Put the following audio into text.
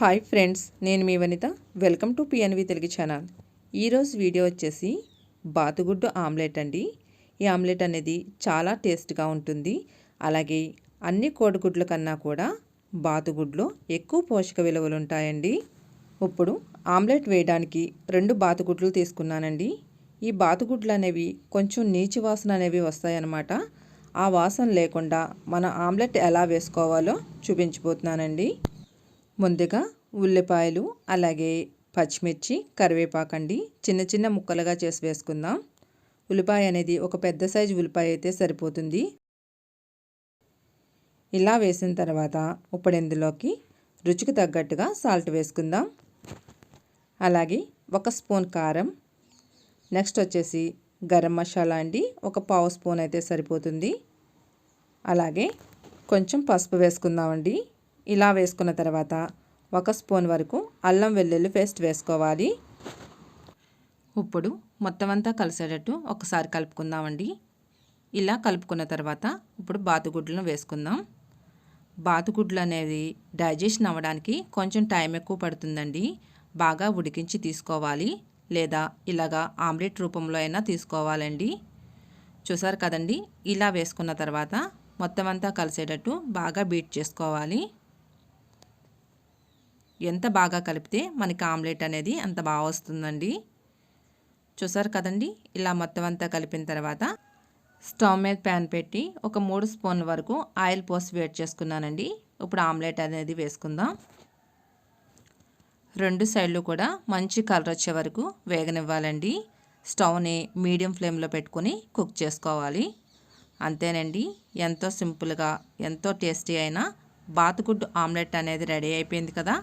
Hi friends నేను మీ Vanitha. Welcome to PNV Telugu channel. ఈరోజు video వచ్చేసి బాతుగుడ్డు ఆమ్లెట్ అండి. ఈ ఆమ్లెట్ అనేది చాలా టేస్ట్గా ఉంటుంది. అలాగే అన్ని కోడిగుడ్ల కన్నా కూడా బాతుగుడ్లో ఎక్కువ పోషక విలువలు ఉంటాయండి. ఇప్పుడు ఆమ్లెట్ వేయడానికి రెండు బాతుగుడ్లు తీసుకున్నానండి. ఈ బాతుగుడ్లు అనేవి కొంచెం నీచి వాసన అనేవి వస్తాయన్నమాట. ఆ వాసన లేకుండా మన ఆమ్లెట్ ఎలా వేసుకోవాలో చూపించిపోతున్నానండి ముందుగా ఉల్లిపాయలు అలాగే పచ్చిమిర్చి కరివేపాకండి చిన్న చిన్న ముక్కలుగా చేసి వేసుకుందాం. ఉల్లిపాయ అనేది ఒక పెద్ద సైజు ఉల్లిపాయ అయితే సరిపోతుంది. ఇలా వేసిన తర్వాత ఇప్పుడు ఇందులోకి రుచికి తగ్గట్టుగా సాల్ట్ వేసుకుందాం. అలాగే ఒక స్పూన్ కారం నెక్స్ట్ వచ్చేసి గరం మసాలా అండి ఒక పావు స్పూన్ అయితే సరిపోతుంది. అలాగే కొంచెం పసుపు వేసుకుందామండి. ఇలా వేసుకున్న తర్వాత ఒక స్పూన్ వరకు అల్లం వెల్లుల్లి పేస్ట్ వేసుకోవాలి. ఇప్పుడు మొత్తం అంతా కలిసేటట్టు ఒకసారి కలుపుకుందామండి. ఇలా కలుపుకున్న తర్వాత ఇప్పుడు బాతుగుడ్లను వేసుకుందాం. బాతుగుడ్లు అనేది డైజెషన్ అవ్వడానికి కొంచెం టైం ఎక్కువ పడుతుందండి. బాగా ఉడికించి తీసుకోవాలి. లేదా ఇలాగా ఆమ్లెట్ రూపంలో అయినా తీసుకోవాలండి. చూసారు కదండి? ఇలా వేసుకున్న తర్వాత మొత్తం అంతా కలిసేటట్టు బాగా బీట్ చేసుకోవాలి. ఎంత బాగా కలిపితే మనకి ఆమ్లెట్ అనేది అంత బాగా వస్తుందండి. చూసారు కదండి? ఇలా మొత్తం అంతా కలిపిన తర్వాత స్టవ్ మీద ప్యాన్ పెట్టి ఒక మూడు స్పూన్ల వరకు ఆయిల్ పోసి వేడి చేసుకున్నానండి. ఇప్పుడు ఆమ్లెట్ అనేది వేసుకుందాం. రెండు సైడ్లు కూడా మంచి కలర్ వచ్చే వరకు వేగనివ్వాలండి. స్టవ్ని మీడియం ఫ్లేమ్లో పెట్టుకొని కుక్ చేసుకోవాలి. అంతేనండి. ఎంతో సింపుల్గా ఎంతో టేస్టీ అయిన బాతుగుడ్డు ఆమ్లెట్ అనేది రెడీ అయిపోయింది కదా?